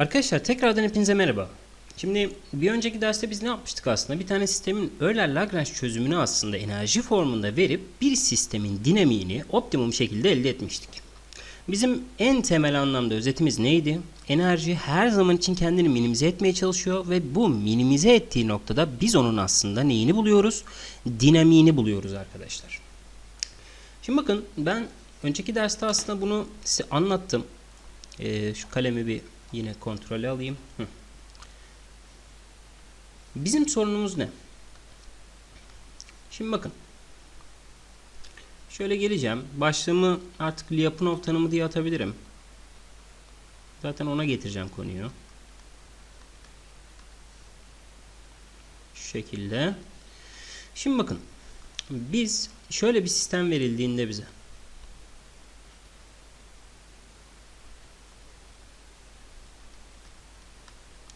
Arkadaşlar tekrardan hepinize merhaba. Şimdi bir önceki derste biz ne yapmıştık aslında? Bir tane sistemin Euler-Lagrange çözümünü aslında enerji formunda verip bir sistemin dinamiğini optimum şekilde elde etmiştik. Bizim en temel anlamda özetimiz neydi? Enerji her zaman için kendini minimize etmeye çalışıyor ve bu minimize ettiği noktada biz onun aslında neyini buluyoruz? Dinamiğini buluyoruz arkadaşlar. Şimdi bakın ben önceki derste aslında bunu size anlattım. Ee, şu kalemi bir yine kontrole alayım. Hı. Bizim sorunumuz ne? Şimdi bakın. Şöyle geleceğim. Başlığımı artık Lyapunov tanımı diye atabilirim. Zaten ona getireceğim konuyu. Şu şekilde. Şimdi bakın. Biz şöyle bir sistem verildiğinde bize.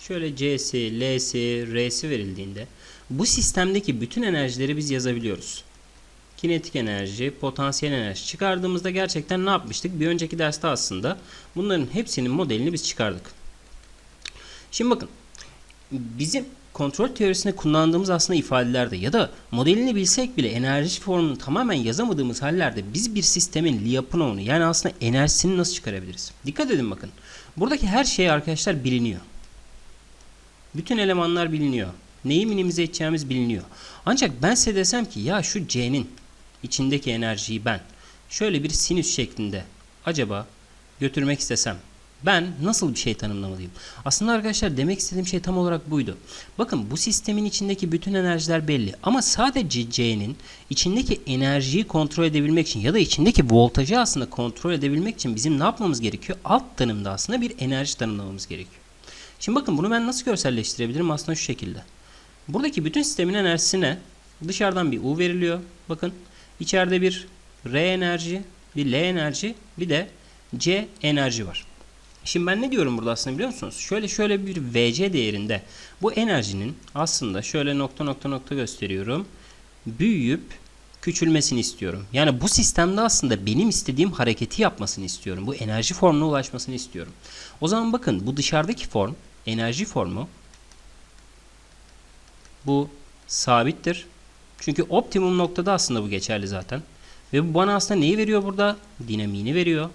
Şöyle C'si, L'si, R'si verildiğinde bu sistemdeki bütün enerjileri biz yazabiliyoruz. Kinetik enerji, potansiyel enerji çıkardığımızda gerçekten ne yapmıştık? Bir önceki derste aslında bunların hepsinin modelini biz çıkardık. Şimdi bakın bizim kontrol teorisinde kullandığımız aslında ifadelerde ya da modelini bilsek bile enerji formunu tamamen yazamadığımız hallerde biz bir sistemin Lyapunov'unu yani aslında enerjisini nasıl çıkarabiliriz? Dikkat edin bakın. Buradaki her şey arkadaşlar biliniyor. Bütün elemanlar biliniyor. Neyi minimize edeceğimiz biliniyor. Ancak ben size desem ki ya şu C'nin içindeki enerjiyi ben şöyle bir sinüs şeklinde acaba götürmek istesem ben nasıl bir şey tanımlamalıyım? Aslında arkadaşlar demek istediğim şey tam olarak buydu. Bakın bu sistemin içindeki bütün enerjiler belli ama sadece C'nin içindeki enerjiyi kontrol edebilmek için ya da içindeki voltajı aslında kontrol edebilmek için bizim ne yapmamız gerekiyor? Alt tanımda aslında bir enerji tanımlamamız gerekiyor. Şimdi bakın bunu ben nasıl görselleştirebilirim? Aslında şu şekilde. Buradaki bütün sistemin enerjisine dışarıdan bir U veriliyor. Bakın içeride bir R enerji, bir L enerji, bir de C enerji var. Şimdi ben ne diyorum burada aslında biliyor musunuz? Şöyle şöyle bir VC değerinde bu enerjinin aslında şöyle nokta nokta nokta gösteriyorum. Büyüyüp küçülmesini istiyorum. Yani bu sistemde aslında benim istediğim hareketi yapmasını istiyorum. Bu enerji formuna ulaşmasını istiyorum. O zaman bakın bu dışarıdaki form, enerji formu bu sabittir. Çünkü optimum noktada aslında bu geçerli zaten. Ve bu bana aslında neyi veriyor burada? Dinamiğini veriyor.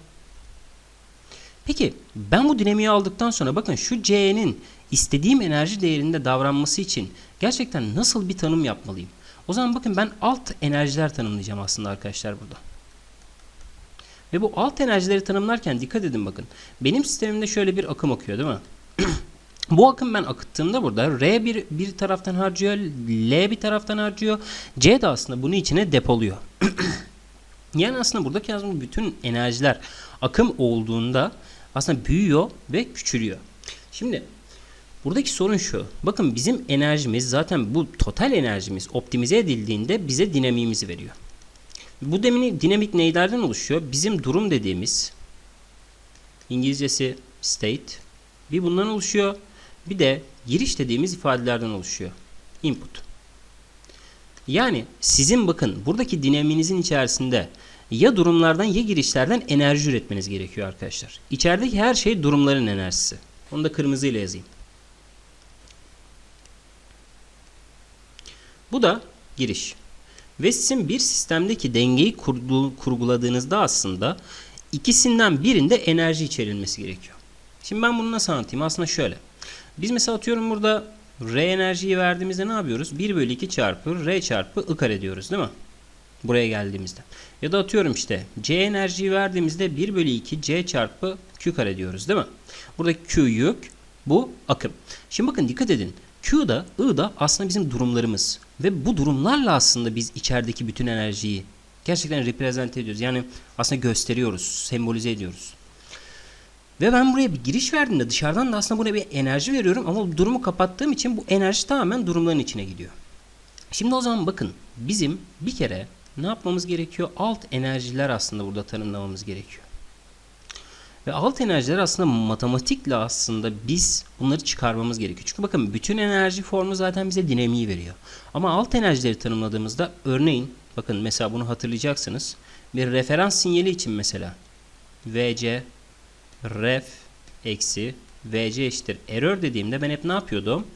Peki ben bu dinamiği aldıktan sonra bakın şu C'nin istediğim enerji değerinde davranması için gerçekten nasıl bir tanım yapmalıyım? O zaman bakın ben alt enerjiler tanımlayacağım aslında arkadaşlar burada. Ve bu alt enerjileri tanımlarken dikkat edin bakın. Benim sistemimde şöyle bir akım akıyor değil mi? Bu akım ben akıttığımda burada R bir, bir taraftan harcıyor, L bir taraftan harcıyor. C de aslında bunu içine depoluyor. yani aslında buradaki yazdığımız bütün enerjiler akım olduğunda aslında büyüyor ve küçülüyor. Şimdi buradaki sorun şu. Bakın bizim enerjimiz zaten bu total enerjimiz optimize edildiğinde bize dinamiğimizi veriyor. Bu demini, dinamik neylerden oluşuyor? Bizim durum dediğimiz İngilizcesi state bir bundan oluşuyor. Bir de giriş dediğimiz ifadelerden oluşuyor. Input. Yani sizin bakın buradaki dinamiğinizin içerisinde ya durumlardan ya girişlerden enerji üretmeniz gerekiyor arkadaşlar. İçerideki her şey durumların enerjisi. Onu da kırmızıyla yazayım. Bu da giriş. Ve sizin bir sistemdeki dengeyi kurdu, kurguladığınızda aslında ikisinden birinde enerji içerilmesi gerekiyor. Şimdi ben bunu nasıl anlatayım? Aslında şöyle. Biz mesela atıyorum burada R enerjiyi verdiğimizde ne yapıyoruz? 1 bölü 2 çarpı R çarpı I kare diyoruz değil mi? Buraya geldiğimizde. Ya da atıyorum işte C enerjiyi verdiğimizde 1 bölü 2 C çarpı Q kare diyoruz değil mi? Buradaki Q yük, bu akım. Şimdi bakın dikkat edin. Q da I da aslında bizim durumlarımız. Ve bu durumlarla aslında biz içerideki bütün enerjiyi gerçekten reprezent ediyoruz. Yani aslında gösteriyoruz, sembolize ediyoruz. Ve ben buraya bir giriş verdiğimde dışarıdan da aslında buraya bir enerji veriyorum ama durumu kapattığım için bu enerji tamamen durumların içine gidiyor. Şimdi o zaman bakın bizim bir kere ne yapmamız gerekiyor? Alt enerjiler aslında burada tanımlamamız gerekiyor. Ve alt enerjiler aslında matematikle aslında biz bunları çıkarmamız gerekiyor. Çünkü bakın bütün enerji formu zaten bize dinamiği veriyor. Ama alt enerjileri tanımladığımızda örneğin bakın mesela bunu hatırlayacaksınız. Bir referans sinyali için mesela VC ref eksi VC eşittir error dediğimde ben hep ne yapıyordum?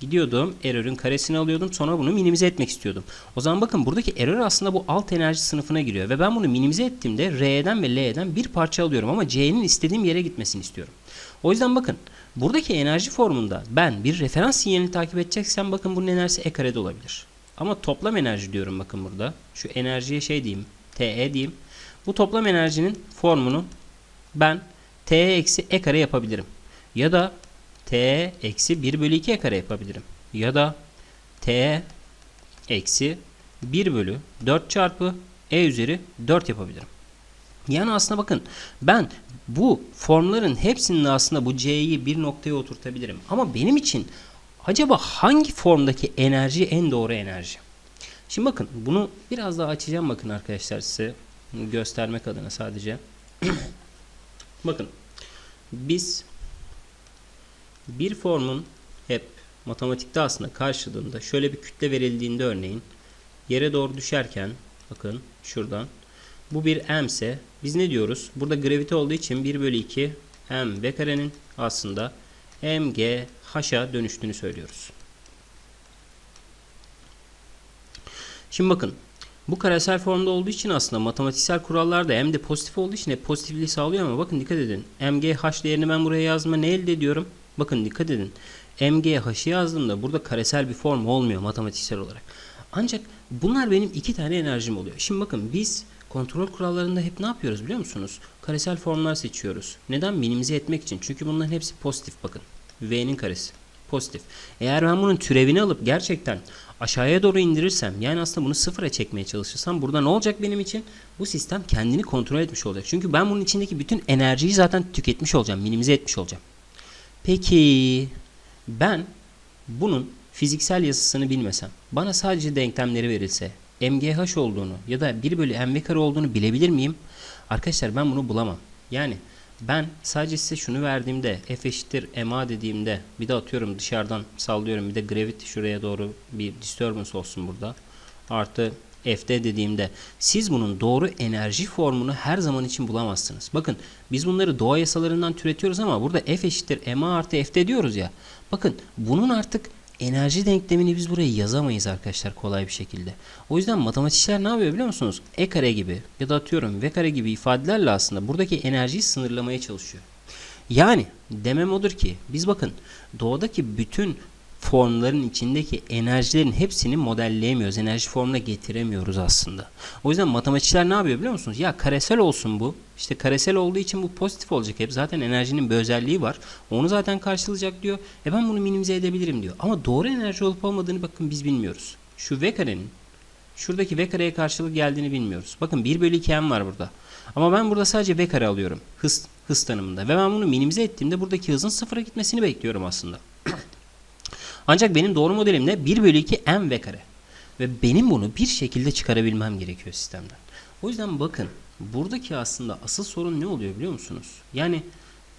Gidiyordum error'ün karesini alıyordum sonra bunu minimize etmek istiyordum. O zaman bakın buradaki error aslında bu alt enerji sınıfına giriyor ve ben bunu minimize ettiğimde R'den ve L'den bir parça alıyorum ama C'nin istediğim yere gitmesini istiyorum. O yüzden bakın buradaki enerji formunda ben bir referans sinyalini takip edeceksem bakın bunun enerjisi E karede olabilir. Ama toplam enerji diyorum bakın burada. Şu enerjiye şey diyeyim TE diyeyim. Bu toplam enerjinin formunu ben T eksi E kare yapabilirim. Ya da T eksi 1 bölü 2 E kare yapabilirim. Ya da T eksi 1 bölü 4 çarpı E üzeri 4 yapabilirim. Yani aslında bakın ben bu formların hepsinin aslında bu C'yi bir noktaya oturtabilirim. Ama benim için acaba hangi formdaki enerji en doğru enerji? Şimdi bakın bunu biraz daha açacağım bakın arkadaşlar size göstermek adına sadece. bakın biz bir formun hep matematikte aslında karşılığında şöyle bir kütle verildiğinde örneğin yere doğru düşerken bakın şuradan bu bir m ise biz ne diyoruz? Burada gravite olduğu için 1 bölü 2 m v karenin aslında mg h'a dönüştüğünü söylüyoruz. Şimdi bakın bu karesel formda olduğu için aslında matematiksel kurallarda hem de pozitif olduğu için hep pozitifliği sağlıyor ama bakın dikkat edin. mgh değerini ben buraya yazdığımda ne elde ediyorum? Bakın dikkat edin. mgh'ı yazdığımda burada karesel bir form olmuyor matematiksel olarak. Ancak bunlar benim iki tane enerjim oluyor. Şimdi bakın biz kontrol kurallarında hep ne yapıyoruz biliyor musunuz? Karesel formlar seçiyoruz. Neden? Minimize etmek için. Çünkü bunların hepsi pozitif bakın. V'nin karesi. Pozitif. Eğer ben bunun türevini alıp gerçekten aşağıya doğru indirirsem yani aslında bunu sıfıra çekmeye çalışırsam burada ne olacak benim için? Bu sistem kendini kontrol etmiş olacak. Çünkü ben bunun içindeki bütün enerjiyi zaten tüketmiş olacağım. Minimize etmiş olacağım. Peki ben bunun fiziksel yazısını bilmesem, bana sadece denklemleri verilse, MGH olduğunu ya da 1 bölü mv kare olduğunu bilebilir miyim? Arkadaşlar ben bunu bulamam. Yani ben sadece size şunu verdiğimde f eşittir ma dediğimde bir de atıyorum dışarıdan sallıyorum bir de gravity şuraya doğru bir disturbance olsun burada. Artı fd dediğimde siz bunun doğru enerji formunu her zaman için bulamazsınız. Bakın biz bunları doğa yasalarından türetiyoruz ama burada f eşittir ma artı fd diyoruz ya. Bakın bunun artık enerji denklemini biz buraya yazamayız arkadaşlar kolay bir şekilde. O yüzden matematikçiler ne yapıyor biliyor musunuz? E kare gibi ya da atıyorum V kare gibi ifadelerle aslında buradaki enerjiyi sınırlamaya çalışıyor. Yani demem odur ki biz bakın doğadaki bütün formların içindeki enerjilerin hepsini modelleyemiyoruz. Enerji formuna getiremiyoruz aslında. O yüzden matematikçiler ne yapıyor biliyor musunuz? Ya karesel olsun bu. İşte karesel olduğu için bu pozitif olacak hep. Zaten enerjinin bir özelliği var. Onu zaten karşılayacak diyor. E ben bunu minimize edebilirim diyor. Ama doğru enerji olup olmadığını bakın biz bilmiyoruz. Şu V karenin şuradaki V kareye karşılık geldiğini bilmiyoruz. Bakın 1 bölü 2 m var burada. Ama ben burada sadece V kare alıyorum. Hız, hız tanımında. Ve ben bunu minimize ettiğimde buradaki hızın sıfıra gitmesini bekliyorum aslında. Ancak benim doğru modelim ne? 1 bölü 2 m v kare. Ve benim bunu bir şekilde çıkarabilmem gerekiyor sistemden. O yüzden bakın buradaki aslında asıl sorun ne oluyor biliyor musunuz? Yani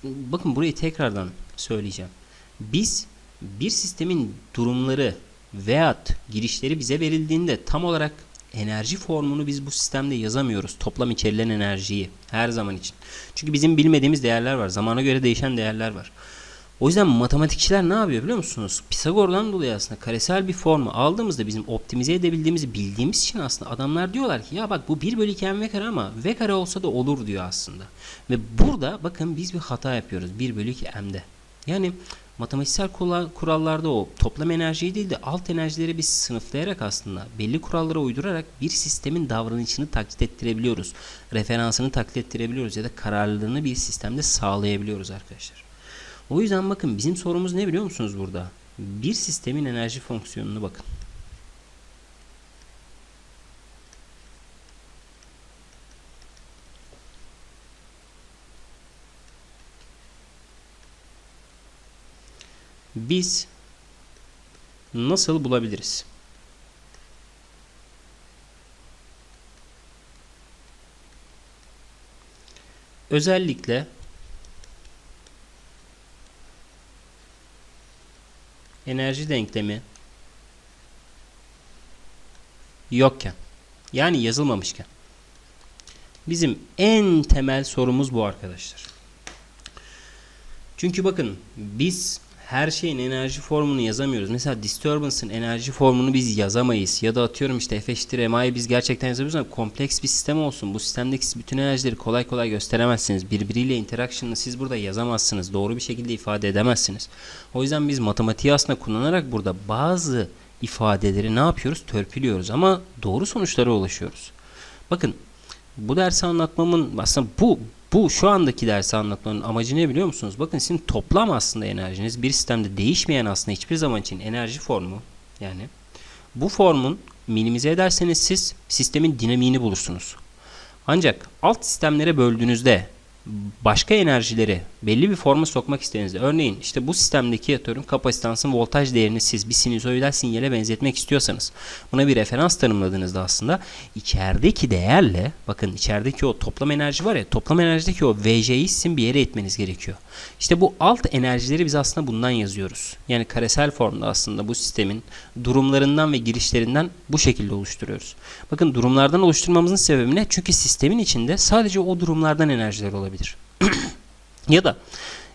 bakın burayı tekrardan söyleyeceğim. Biz bir sistemin durumları veyahut girişleri bize verildiğinde tam olarak enerji formunu biz bu sistemde yazamıyoruz. Toplam içerilen enerjiyi her zaman için. Çünkü bizim bilmediğimiz değerler var. Zamana göre değişen değerler var. O yüzden matematikçiler ne yapıyor biliyor musunuz? Pisagor'dan dolayı aslında karesel bir formu aldığımızda bizim optimize edebildiğimizi bildiğimiz için aslında adamlar diyorlar ki ya bak bu 1 bölü 2 v kare ama v kare olsa da olur diyor aslında. Ve burada bakın biz bir hata yapıyoruz 1 bölü 2 m'de. Yani matematiksel kurallarda o toplam enerjiyi değil de alt enerjileri biz sınıflayarak aslında belli kurallara uydurarak bir sistemin davranışını taklit ettirebiliyoruz. Referansını taklit ettirebiliyoruz ya da kararlılığını bir sistemde sağlayabiliyoruz arkadaşlar. O yüzden bakın bizim sorumuz ne biliyor musunuz burada? Bir sistemin enerji fonksiyonunu bakın. Biz nasıl bulabiliriz? Özellikle enerji denklemi yokken yani yazılmamışken bizim en temel sorumuz bu arkadaşlar. Çünkü bakın biz her şeyin enerji formunu yazamıyoruz. Mesela disturbance'ın enerji formunu biz yazamayız. Ya da atıyorum işte F eşittir MA'yı biz gerçekten yazabiliyoruz ama kompleks bir sistem olsun. Bu sistemdeki bütün enerjileri kolay kolay gösteremezsiniz. Birbiriyle interaction'ı siz burada yazamazsınız. Doğru bir şekilde ifade edemezsiniz. O yüzden biz matematiği aslında kullanarak burada bazı ifadeleri ne yapıyoruz? Törpülüyoruz ama doğru sonuçlara ulaşıyoruz. Bakın bu dersi anlatmamın aslında bu bu şu andaki dersi anlatmanın amacı ne biliyor musunuz? Bakın sizin toplam aslında enerjiniz bir sistemde değişmeyen aslında hiçbir zaman için enerji formu yani bu formun minimize ederseniz siz sistemin dinamiğini bulursunuz. Ancak alt sistemlere böldüğünüzde başka enerjileri belli bir forma sokmak istediğinizde örneğin işte bu sistemdeki atıyorum kapasitansın voltaj değerini siz bir sinüzoidal sinyale benzetmek istiyorsanız buna bir referans tanımladığınızda aslında içerideki değerle bakın içerideki o toplam enerji var ya toplam enerjideki o VJ'yi sizin bir yere etmeniz gerekiyor. İşte bu alt enerjileri biz aslında bundan yazıyoruz. Yani karesel formda aslında bu sistemin durumlarından ve girişlerinden bu şekilde oluşturuyoruz. Bakın durumlardan oluşturmamızın sebebi ne? Çünkü sistemin içinde sadece o durumlardan enerjiler olabilir. ya da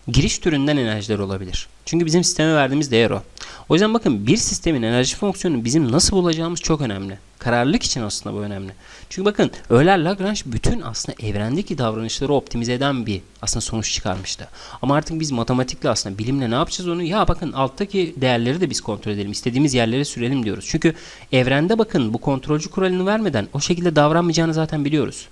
giriş türünden enerjiler olabilir. Çünkü bizim sisteme verdiğimiz değer o. O yüzden bakın bir sistemin enerji fonksiyonunu bizim nasıl bulacağımız çok önemli. Kararlılık için aslında bu önemli. Çünkü bakın Euler Lagrange bütün aslında evrendeki davranışları optimize eden bir aslında sonuç çıkarmıştı. Ama artık biz matematikle aslında bilimle ne yapacağız onu? Ya bakın alttaki değerleri de biz kontrol edelim. İstediğimiz yerlere sürelim diyoruz. Çünkü evrende bakın bu kontrolcü kuralını vermeden o şekilde davranmayacağını zaten biliyoruz.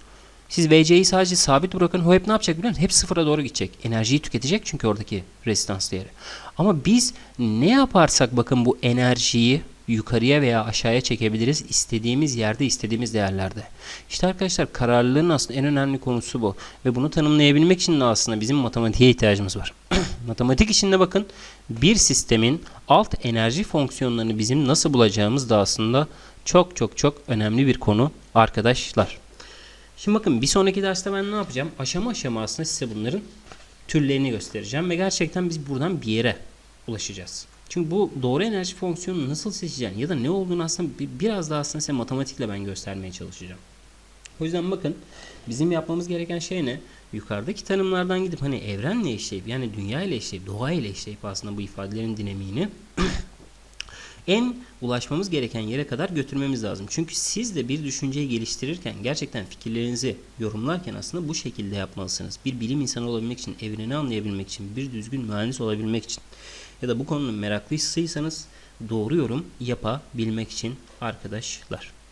Siz VC'yi sadece sabit bırakın. O hep ne yapacak biliyor musunuz? Hep sıfıra doğru gidecek. Enerjiyi tüketecek çünkü oradaki rezistans değeri. Ama biz ne yaparsak bakın bu enerjiyi yukarıya veya aşağıya çekebiliriz istediğimiz yerde istediğimiz değerlerde. İşte arkadaşlar kararlılığın aslında en önemli konusu bu. Ve bunu tanımlayabilmek için de aslında bizim matematiğe ihtiyacımız var. Matematik içinde bakın bir sistemin alt enerji fonksiyonlarını bizim nasıl bulacağımız da aslında çok çok çok önemli bir konu arkadaşlar. Şimdi bakın bir sonraki derste ben ne yapacağım? Aşama aşama aslında size bunların türlerini göstereceğim ve gerçekten biz buradan bir yere ulaşacağız. Çünkü bu doğru enerji fonksiyonunu nasıl seçeceğin ya da ne olduğunu aslında biraz daha aslında size matematikle ben göstermeye çalışacağım. O yüzden bakın bizim yapmamız gereken şey ne? Yukarıdaki tanımlardan gidip hani evrenle eşleyip yani dünya ile eşleyip doğa ile eşleyip aslında bu ifadelerin dinamiğini en ulaşmamız gereken yere kadar götürmemiz lazım. Çünkü siz de bir düşünceyi geliştirirken gerçekten fikirlerinizi yorumlarken aslında bu şekilde yapmalısınız. Bir bilim insanı olabilmek için, evreni anlayabilmek için, bir düzgün mühendis olabilmek için ya da bu konunun meraklısıysanız doğru yorum yapabilmek için arkadaşlar.